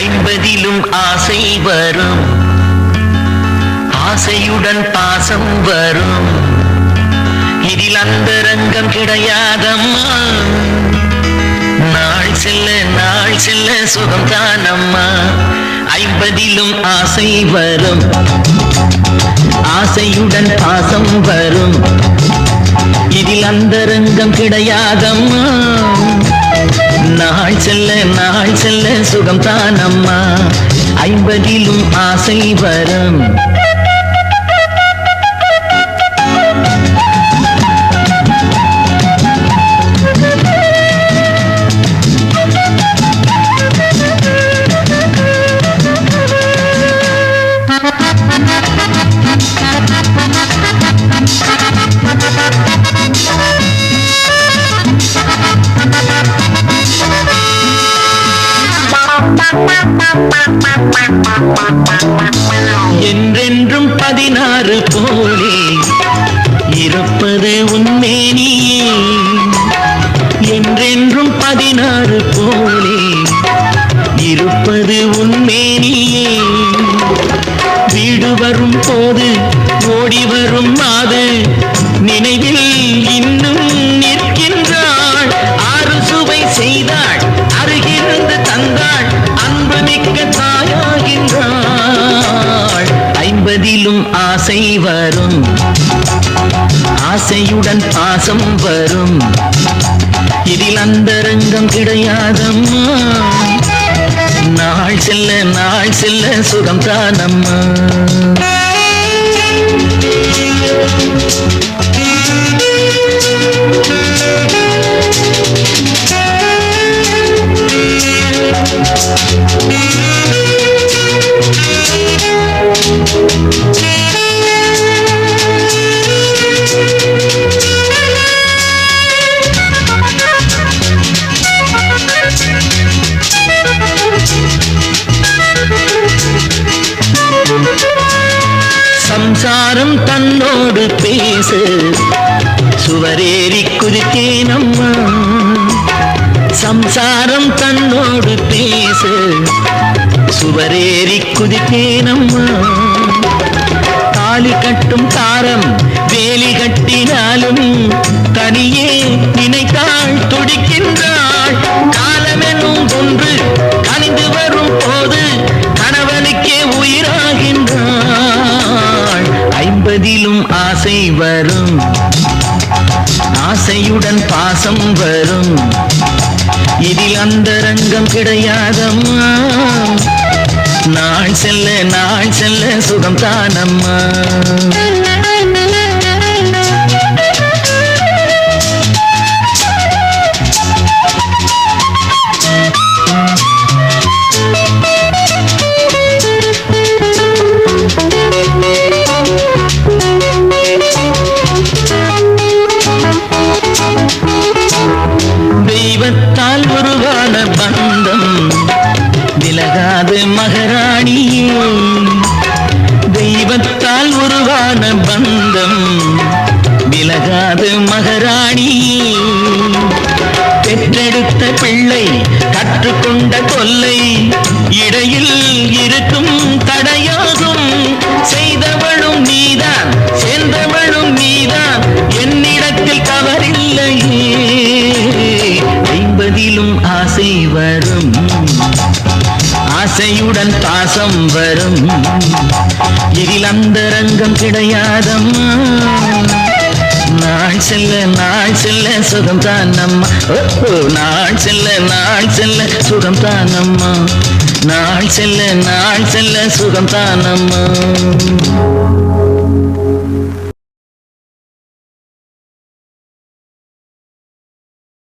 ஐம்பதிலும் ஆசை வரும். ஆசையுடன் பாசம் வரும். இதில் அந்த ரங்கம் கிடையாதம்மா. நாள் செல்ல நாள் செல்ல சுகம் தானம்மா ஐம்பதிலும் ஆசை வரும். ஆசையுடன் பாசம் வரும். இதில் அந்த ரங்கம் கிடையாதம்மா. நாள் செல்ல நாள் செல்ல சுகம் அம்மா ஐம்பதிலும் ஆசை வரம். என்றென்றும் பதினாறு போலே இருப்பது உன்மேனியே என்றென்றும் பதினாறு போலே இருப்பது உன்மேனியே வீடு வரும் போது ஓடி வரும் மாது நினைவில் மனதிலும் ஆசை வரும். ஆசையுடன் பாசம் வரும். இதில் அந்தரங்கம் கிடையாதம்மா. நாள் செல்ல நாள் செல்ல சுகம் தானம்மா தன்னோடு பேசு. சுவரேறி குதித்தேனம்மா. சம்சாரம் தன்னோடு பேசு. சுவரேறி குதித்தேனம்மா. தாலி கட்டும் தாரம் வேலி கட்டினாலும் தனியே மனதிலும் ஆசை வரும். ஆசையுடன் பாசம் வரும். இதில் அந்த ரங்கம் கிடையாதம்மா. நாள் செல்ல நாள் செல்ல சுகம் தானம்மா. விலகாது மகாராணியே பெற்றெடுத்த பிள்ளை கற்றுக்கொண்ட கொல்லை. இடையில் இருக்கும் தடையாகும். செய்தவளும் நீதான் சேர்ந்தவளும் நீதான். என்னிடத்தில் தவறில்லையே ஐம்பதிலும் ஆசை வரும். ஆசையுடன் பாசம் வரும். இதில் அந்த ரங்கம் கிடையாதம்மா. நாள் செல்ல நாள் செல்ல சுகம் தான் அம்மா. ஓ, நாள் செல்ல நாள் செல்ல சுகம் தான் அம்மா. நாள் செல்ல நாள் செல்ல சுகம் தான் அம்மா.